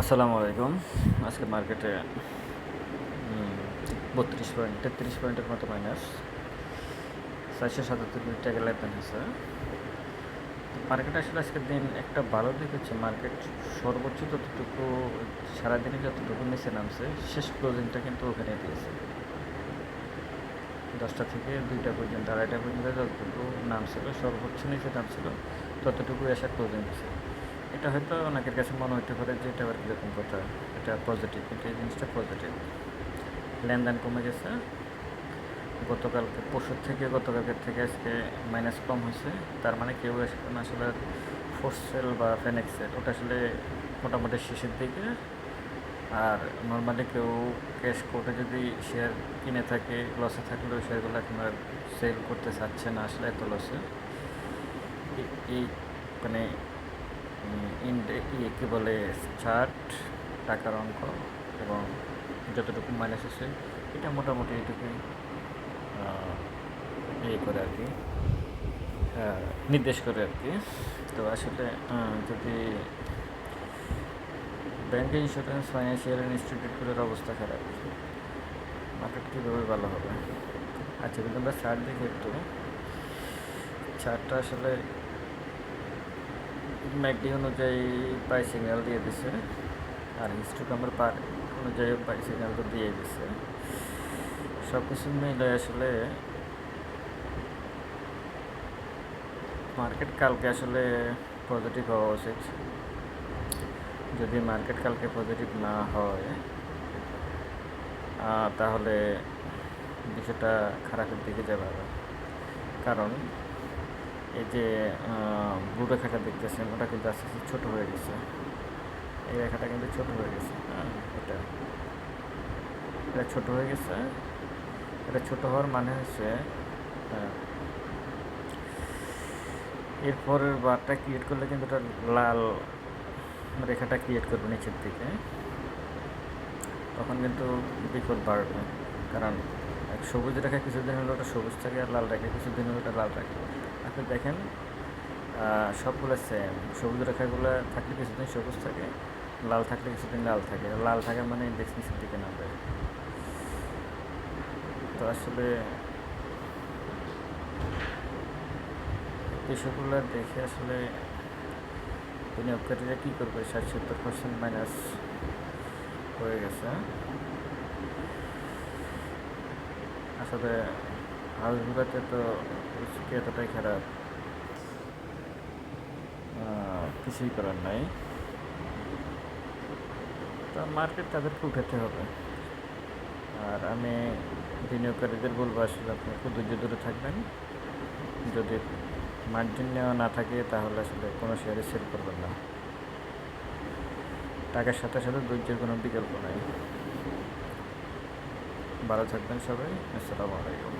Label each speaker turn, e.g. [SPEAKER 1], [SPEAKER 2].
[SPEAKER 1] আসসালামু আলাইকুম। আজকে মার্কেটে বত্রিশ পয়েন্ট, তেত্রিশ পয়েন্টের মতো মাইনাস চারশো সাতাত্তর কোটি টাকা লেনদেন হয়েছে মার্কেট আসলে আজকের দিন একটা ভালো দিক হচ্ছে মার্কেট সর্বোচ্চ যতটুকু, সারাদিনে যতটুকু নিচে নামছে, শেষ ক্লোজিংটা কিন্তু ওখানে দিয়েছে। দশটা থেকে দুইটা পর্যন্ত, আড়াইটা পর্যন্ত যতটুকু নামছিল, সর্বোচ্চ নিচে নামছিল ততটুকু এসে ক্লোজিং দিয়েছে এটা হয়তো অনেকের কাছে মনে হতে পারে যে এটা আবার কীরকম কথা, এটা পজিটিভ কিন্তু এই জিনিসটা পজিটিভ লেনদেন কমে গেছে। গতকালকে, পরশুর থেকে, গতকালকের থেকে আজকে মাইনাস কম হয়েছে। তার মানে কেউ এখন আসলে ফোর্সেল বা ফেনেক্সেল ওটা আসলে মোটামুটি শেষের দিকে। আর নর্মালি কেউ ক্যাশ কোর্টে যদি শেয়ার কিনে থাকে লসে থাকলেও শেয়ারগুলো এখন আর সেল করতে চাচ্ছে না, আসলে এত লসে এই মানে ইয়ে কী বলে চার্ট টাকার অঙ্ক এবং যতটুকু মাইনাস আছে, এটা মোটামুটি এটুকুই ইয়ে করে আর কি নির্দেশ করে আর কি তো আসলে যদি ব্যাংক ইন্স্যুরেন্স ফাইন্যান্সিয়াল ইনস্টিটিউটগুলোর অবস্থা খারাপ মার্কেট কীভাবে ভালো হবে? আচ্ছা কিন্তু আমরা চার্ট দেখি একটু। চার্টটা আসলে ম্যাকডি অনুযায়ী বাই সিগন্যাল দিয়ে দিছে। আর হিস্টোগ্রামের পার অনুযায়ী বাই সিগন্যাল তো দিয়ে দিছে। সব কিছু মিলে আসলে মার্কেট কালকে আসলে পজিটিভ হওয়া উচিত। যদি মার্কেট কালকে পজিটিভ না হয় তাহলে বিষয়টা খারাপের দিকে যাবে কারণ এই যে ব্লু রেখাটা দেখতেছেন ওটা কিন্তু আস্তে আস্তে ছোটো হয়ে গেছে। এই রেখাটা কিন্তু ছোট হয়ে গেছে। হ্যাঁ। এটা এটা ছোটো হয়ে গেছে। এটা ছোট হওয়ার মানে হচ্ছে এরপরের বারটা ক্রিয়েট করলে কিন্তু ওটা লাল রেখাটা ক্রিয়েট করবে নিচের দিকে। তখন কিন্তু বিপদ বাড়বে। কারণ এক সবুজ রেখা কিছুদিন হলো ওটা সবুজ থাকে আর লাল রেখা কিছুদিন হলে ওটা লাল থাকে। আপনি দেখেন সবগুলো সেম সবুজ রেখাগুলো থাকলে কিছুদিন সবুজ থাকে, লাল থাকলে কিছুদিন লাল থাকে। লাল থাকে মানে ইন্ডেক্স নিচের দিকে নামবে। তো আসলে বিষয়গুলো দেখে আসলে বিনিয়োগকারীরা কী করবে? ষাট সত্তর পার্সেন্ট মাইনাস হয়ে গেছে। আসলে হাউসগুলোতে তো এতটাই খারাপ। কিছুই করার নাই। তো মার্কেট তাদেরকে উঠাতে হবে। আর আমি বিনিয়োগকারীদের বলব আসলে আপনি একটু ধৈর্য ধরে থাকবেন। যদি মার্জিন নেওয়া না থাকে তাহলে আসলে কোনো শেয়ারে সেল করবেন না। টাকার সাথে সাথে ধৈর্যের কোনো বিকল্প নাই। ভালো থাকবেন সবাই। আসসালামু আলাইকুম।